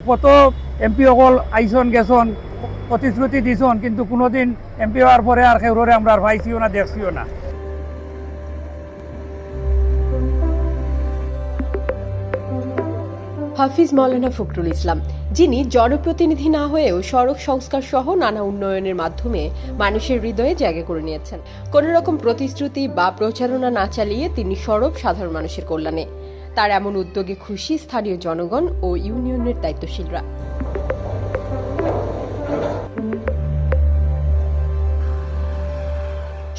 কত এমপি অকল আইসন গেছন, প্রতিশ্রুতি দিছন, কিন্তু কোনোদিন এমপি হওয়ার পরে আর কেউরে আমরা আর পাইছিও না, দেখছিও না। হাফিজ মাওলানা ফখরুল ইসলাম, যিনি জনপ্রতিনিধি না হয়েও সড়ক সংস্কার সহ নানা উন্নয়নের মাধ্যমে মানুষের হৃদয়ে জায়গা করে নিয়েছেন। কোন রকম প্রতিশ্রুতি বা প্রচারণা না চালিয়ে তিনি সরব সাধারণ মানুষের কল্যাণে। তার এমন উদ্যোগে খুশি স্থানীয় জনগণ ও ইউনিয়নের দায়িত্বশীলরা।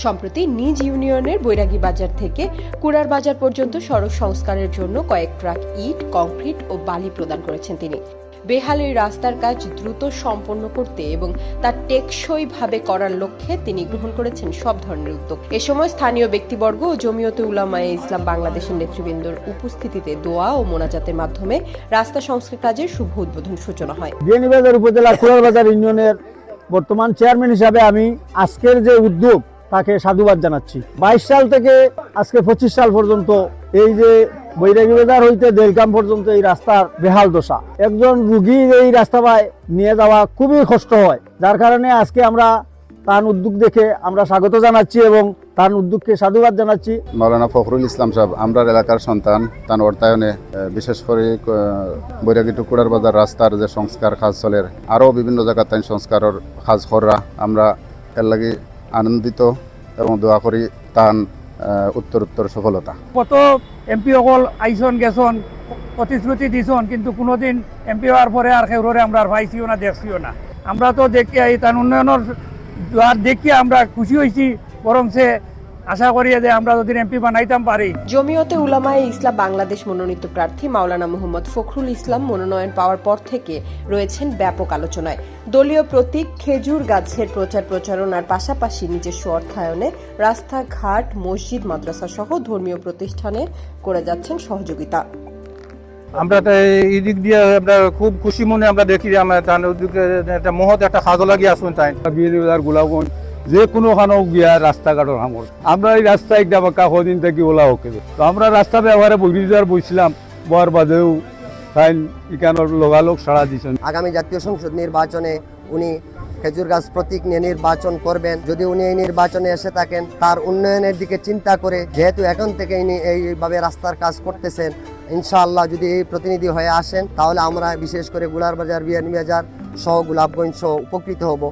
সম্প্রতি নিজ ইউনিয়নের বৈরাগী বাজার থেকে কুড়ার বাজার পর্যন্ত সড়ক সংস্কারের জন্য কয়েক ট্রাক ইট, কংক্রিট ও বালি প্রদান করেছেন তিনি। বেহাল এই রাস্তার কাজ দ্রুত সম্পন্ন করতে এবং তা টেকসইভাবে করার লক্ষ্যে তিনি গ্রহণ করেছেন সব ধরনের উদ্যোগ। এ সময় স্থানীয় ব্যক্তিবর্গ ও জমিয়তে উলামায়ে ইসলাম বাংলাদেশের নেতৃবৃন্দর উপস্থিতিতে দোয়া ও মোনাজাতের মাধ্যমে রাস্তা সংস্কার কাজের শুভ উদ্বোধন সূচনা হয়। বিয়ানীবাজার উপজেলা কুড়ারবাজার ইউনিয়নের বর্তমান চেয়ারম্যান হিসাবে আমি আজকের যে উদ্যোগ, তাকে সাধুবাদ জানাচ্ছি। বাইশ সাল থেকে আজকে পঁচিশ সাল পর্যন্ত এই যে বৈরাগী বাজার হইতে দেলকাম পর্যন্ত এই রাস্তার বেহাল দশা। একজন রুগী এই রাস্তা পায় নিয়ে যাওয়া খুবই কষ্ট হয়। যার কারণে আজকে আমরা তার উদ্যোগ দেখে আমরা স্বাগত জানাচ্ছি এবং তার উদ্যোগকে সাধুবাদ জানাচ্ছি। মাওলানা ফখরুল ইসলাম সাহেব, আমরা এলাকার সন্তান তার অর্থায়নে বিশেষ করে বৈরাগী টুকুরার বাজার রাস্তার যে সংস্কার কাজ চলের আরও বিভিন্ন জায়গার তাই সংস্কারের কাজ করা, আমরা এর লাগে আনন্দিত এবং দোয়া করি তান উত্তর উত্তর সফলতা। কত এমপি অকল আইসন গেছন প্রতিশ্রুতি দিছন, কিন্তু কোনোদিন এমপি হওয়ার পরে আর সেউরে আমরা আর পাইছিও না, দেখছিও না। আমরা তো দেখি এই তার উন্নয়নের দেখি আমরা খুশি হয়েছি বরং সে আশা করি যে আমরা যদি এমপি বানাইতাম পারি। জমিয়তে উলামায়ে ইসলাম বাংলাদেশ মনোনীত প্রার্থী মাওলানা মোহাম্মদ ফখরুল ইসলাম মনোনয়ন পাওয়ার পর থেকে রয়েছেন ব্যাপক আলোচনায়। দলীয় প্রতীক খেজুর গাছের প্রচার প্রচারণার পাশাপাশি নিজস্ব অর্থায়নে রাস্তাঘাট মসজিদ মাদ্রাসা সহ ধর্মীয় প্রতিষ্ঠানে করে যাচ্ছেন সহযোগিতা। আমরা তো এই দিক দিয়ে আমরা খুব খুশি মনে আমরা দেখি যে আমরা তার উদ্যোগে একটা মহৎ একটা সাজো লাগিয়ে আসুন তাই। বিয়ের গোলাপগঞ্জ যে কোনো খানো গিয়া রাস্তাঘাটের সামর আমরা এই রাস্তা একটা বাঁকা কদিন থেকে ওলা হোকে তো আমরা রাস্তা ব্যবহারে বগরি যাওয়ার বইছিলাম বর বাদেও তাই ইকানোর লগালগ সাড়া দিছেন। আগামী জাতীয় সংসদ নির্বাচনে উনি খেজুর গাছ প্রতীক নিয়ে নির্বাচন করবেন। যদি উনি এই নির্বাচনে এসে থাকেন, তার উন্নয়নের দিকে চিন্তা করে যেহেতু এখন থেকে ইনি এইভাবে রাস্তার কাজ করতেছেন, ইনশাআল্লাহ যদি এই প্রতিনিধি হয়ে আসেন, তাহলে আমরা বিশেষ করে গুলার বাজার বিয়ানি বাজার সহ গোলাপগঞ্জ সহ উপকৃত হব।